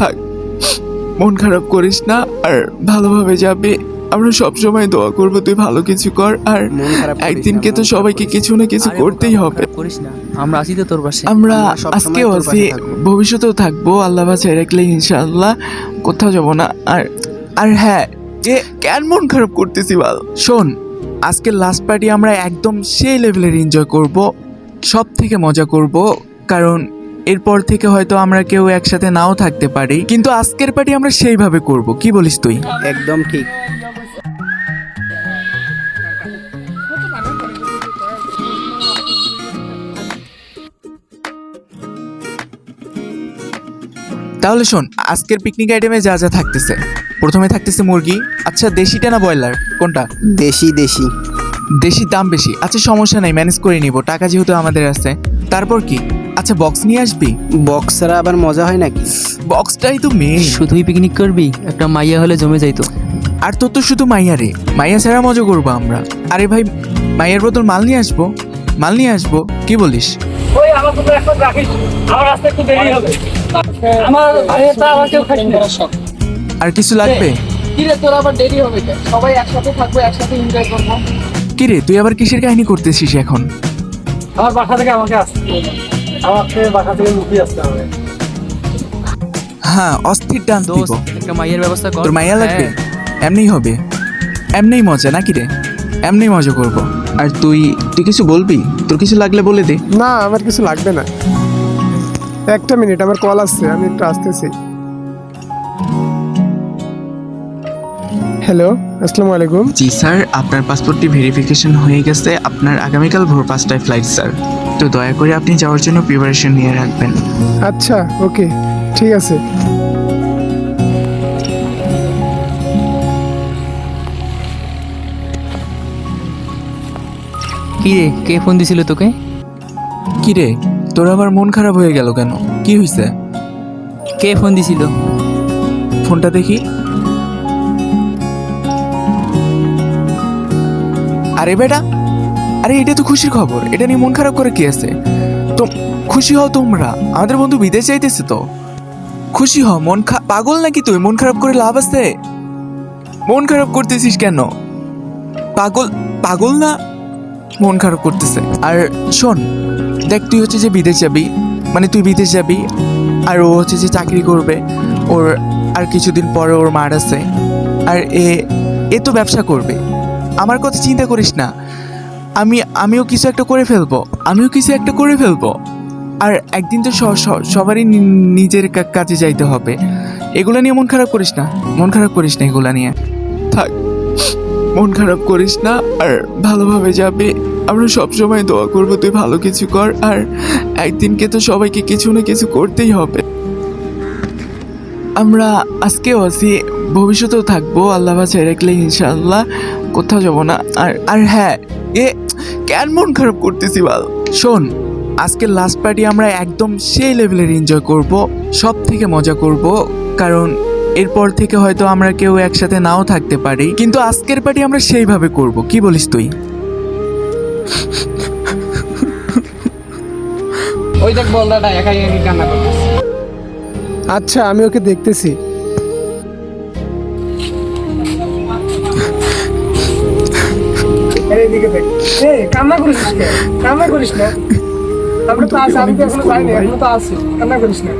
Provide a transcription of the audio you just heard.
থাক। মন খারাপ করিস না আর ভালোভাবে যাবে। আমরা সব সময় দোয়া করব তুই ভালো কিছু কর আর একদিনকে তো সবাইকে কিছু না কিছু করতেই হবে। করিস না আমরা আছি তো তোর পাশে। আমরা আজকেও আছি ভবিষ্যতেও থাকব আল্লাহ বাসায় রাখলে ইনশাআল্লাহ কোথাও যাব না। আর আর হ্যাঁ যে কেন মন খারাপ করতেছি বল? শোন আজকের লাস্ট পার্টি আমরা একদম সেই লেভেলের এনজয় করব সব থেকে মজা করব কারণ এরপর থেকে হয়তো আমরা কেউ একসাথে নাও থাকতে পারি। কিন্তু আজকের পার্টি আমরা সেইভাবে করব। কি বলিস তুই? একদম ঠিক। তাহলে শোন আজকের পিকনিক আইটেমে যা যা থাকতেছে। প্রথমে থাকতেছে মুরগি। আচ্ছা দেশিটা না ব্রয়লার? কোনটা? দেশি দেশি। দেশি দাম বেশি। আচ্ছা সমস্যা নাই ম্যানেজ করে নিব। টাকা যেহেতু আমাদের আছে। তারপর কি? আচ্ছা বক্স নিয়ে আসবি? বক্স ছাড়া আবার মজা হয় নাকি? বক্সটাই তো মেন শুধুই পিকনিক করবি? একটা মাইয়া হলে জমে যাইতো। আর তোর তো শুধু মাইয়া রে। মাইয়া ছাড়া মজা করব আমরা। আরে ভাই মাইয়ার বদল মাল নিয়ে আসব? মাল নিয়ে আসব? কি বলিস? ওই আমার তো এখন রাখিস। আমার রাস্তা একটু দেরি হবে। আমার ভাইয়েরটা আমার কেউ খাইস আর কিছু লাগবে? কি? রে তোর আবার দেরি হবে সবাই একসাথে থাকব একসাথে এনজয় করব। কি রে তুই আবার কিসের কাহিনী করতেছিস এখন? আমার বাসা থেকে আমাকে আসতে হবে। আমাকে বাসা থেকে লুকিয়ে আসতে হবে। হ্যাঁ অস্থির ডান্স দিব। একটা মাইয়ের ব্যবস্থা কর। তোর মাইয়া লাগবে? হ্যাঁ। এমনিই হবে। এমনিই মজা নাকি রে? এমনিই মজা করব। আর তুই তুই কিছু বলবি? তোর কিছু লাগলে বলে দে। না আমার কিছু লাগবে না। একটা মিনিট আমার কল আসছে আমি একটু আসতেছি। হ্যালো আসসালামু আলাইকুম। জি স্যার আপনার পাসপোর্টটি ভেরিফিকেশন হয়ে গেছে। আপনার আগামীকাল ভোর পাঁচটায় ফ্লাইট স্যার। তো দয়া করে আপনি যাওয়ার জন্য প্রিপারেশন নিয়ে রাখবেন। আচ্ছা ওকে ঠিক আছে। কি রে কে ফোন দিছিল তোকে? কি রে তোর আবার মন খারাপ হয়ে গেল কেন? কি হয়েছে কে ফোন দিছিল? ফোনটা দেখি। আরে বেটা আরে, এটা তো খুশির খবর। এটা নিয়ে মন খারাপ করে কি আছে? তো খুশি হও তোমরা। আমাদের বন্ধু বিদেশ যাইতেছে তো। খুশি হও, মন খা পাগল নাকি তুই? মন খারাপ করে লাভ আছে? মন খারাপ করতেছিস কেন? পাগল পাগল না? মন খারাপ করতেছে। আর শোন, দেখ, তুই হচ্ছে যে বিদেশ যাবি মানে তুই বিদেশ যাবি, আর ও হচ্ছে যে চাকরি করবে, ওর আর কিছুদিন পরে ওর মার আছে, আর এ এ তো ব্যবসা করবে। আমার কথা চিন্তা করিস না। আমি, আমিও কিছু একটা করে ফেলব। আমিও কিছু একটা করে ফেলব। আর একদিন তো সবারই নিজের কাজে যাইতে হবে। এগুলো নিয়ে মন খারাপ করিস না। মন খারাপ করিস না এগুলো নিয়ে। থাক, মন খারাপ করিস না। আর ভালোভাবে যাবে। আমরা সব সময় দোয়া করব তুই ভালো কিছু কর। আর একদিনকে তো সবাইকে কিছু না কিছু করতেই হবে। আমরা আজকেও আছি। ভবিষ্যতেও থাকব। আল্লাহ বাসায় রাখলে ইনশাআল্লাহ। কোথাও যাব না। আর আর হ্যাঁ এ কেন মন খারাপ করতেছি বল? শোন আজকের লাস্ট পার্টি আমরা একদম সেই লেভেলের এনজয় করব সব থেকে মজা করব কারণ এরপর থেকে হয়তো আমরা কেউ একসাথে নাও থাকতে পারি কিন্তু আজকের পার্টি আমরা সেইভাবে করব কি বলিস তুই? ওই দেখ বলদাটা একাই একাই কান্না করতেছে। আচ্ছা আমি ওকে দেখতেছি। এইদিকে কান্না করিস না, কান্না করিস না। আমরা তো আছি, আমি তো এখনও যাইনি, এখনও তো আছি, কান্না করিস না।